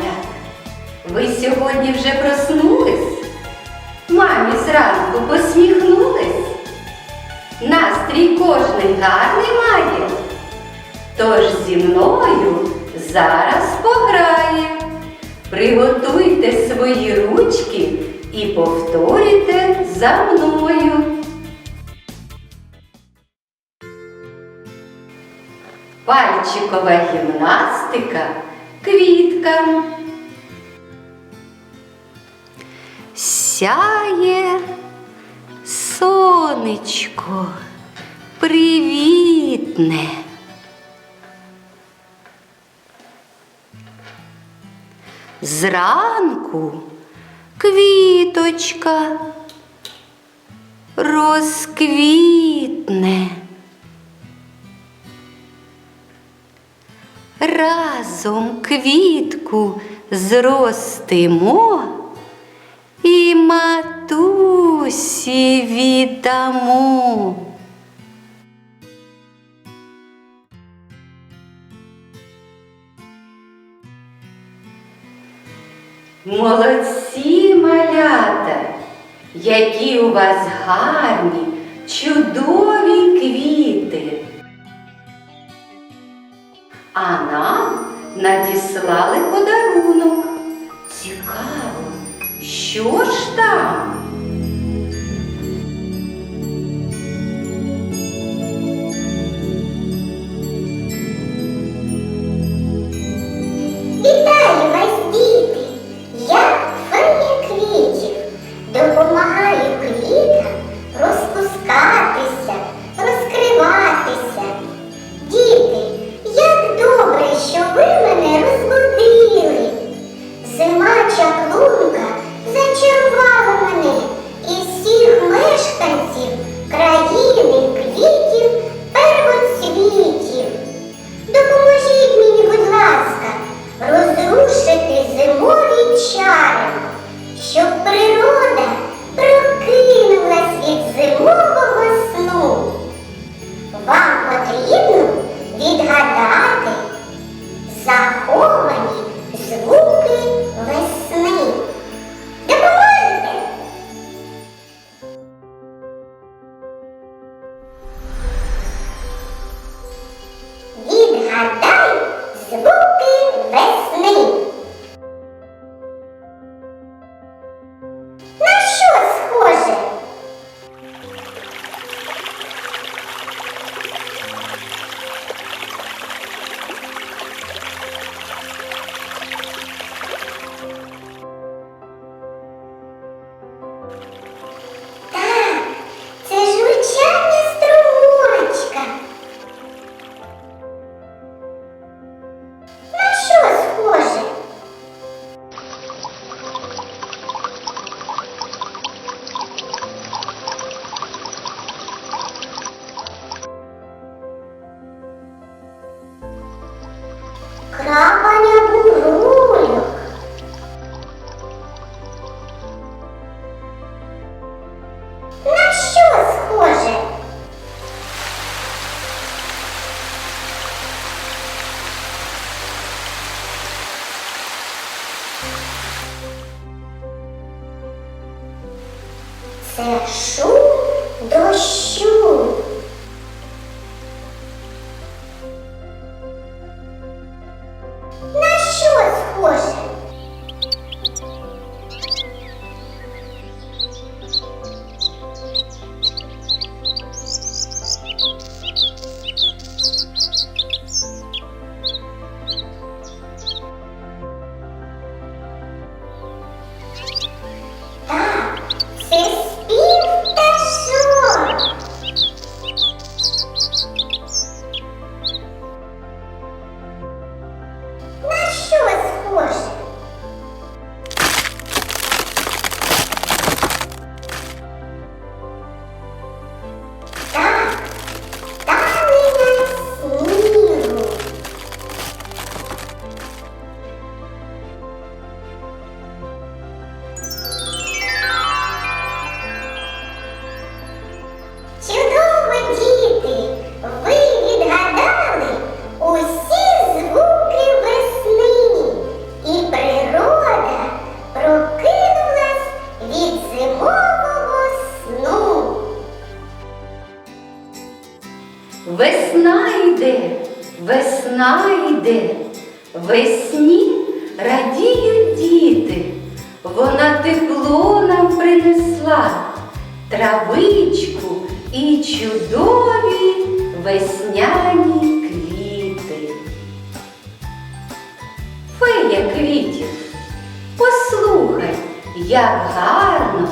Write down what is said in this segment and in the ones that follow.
малята, ви сьогодні вже проснулись? Мамі зранку посміхнулись? Настрій кожний гарний має. Тож зі мною зараз пограє. Приготуйте свої ручки і повторюйте за мною. Пальчикова гімнастика, квітка. Сяє сонечко привітне. Зранку квіточка розквітне. Разом квітку зростимо і матусі віддамо. Молодці малята, які у вас гарні, чудові квіти. А нам надіслали подарунок. Цікаво, що ж там? Весні радіють діти, вона тепло нам принесла травичку і чудові весняні квіти. Фея квітів, послухай, як гарно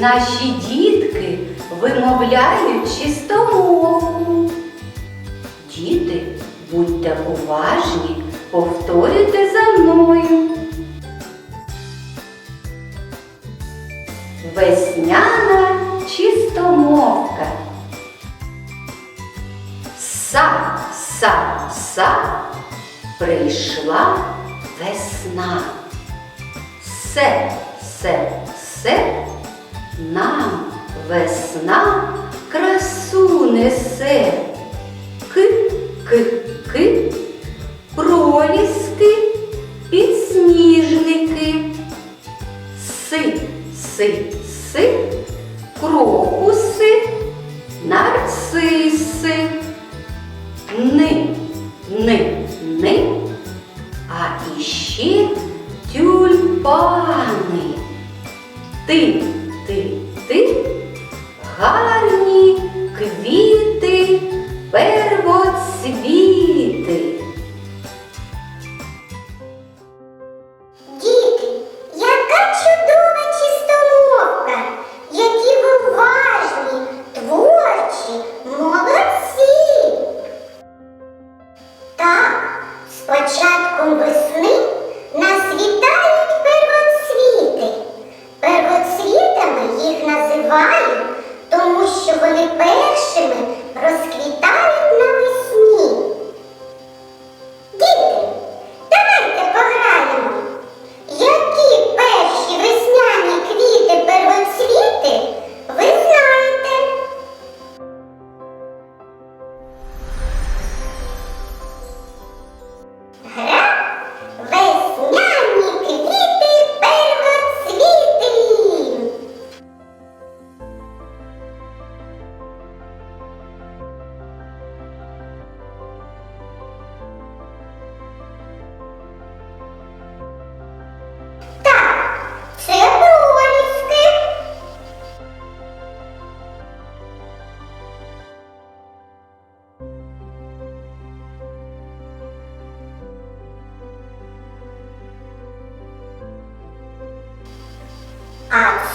наші дітки вимовляють чисто мову. Діти, будьте уважні повторюйте за мною. Весняна чистомовка. Са, са, са, прийшла весна. Се, се, се, нам весна красу несе. Тюльпани. Ти, ти, ти, гарні квіти, первоцвіти.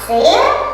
Це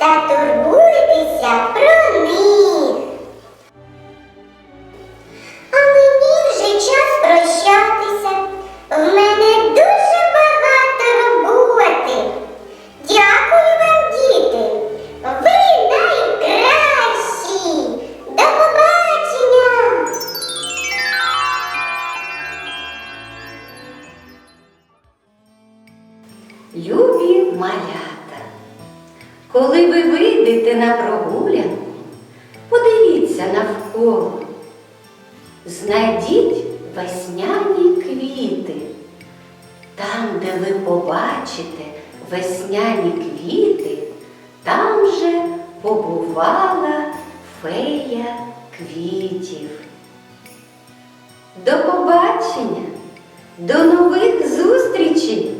Tá, Коли ви вийдете на прогулянку, подивіться навколо, знайдіть весняні квіти. Там, де ви побачите весняні квіти, там же побувала фея квітів. До побачення, до нових зустрічей!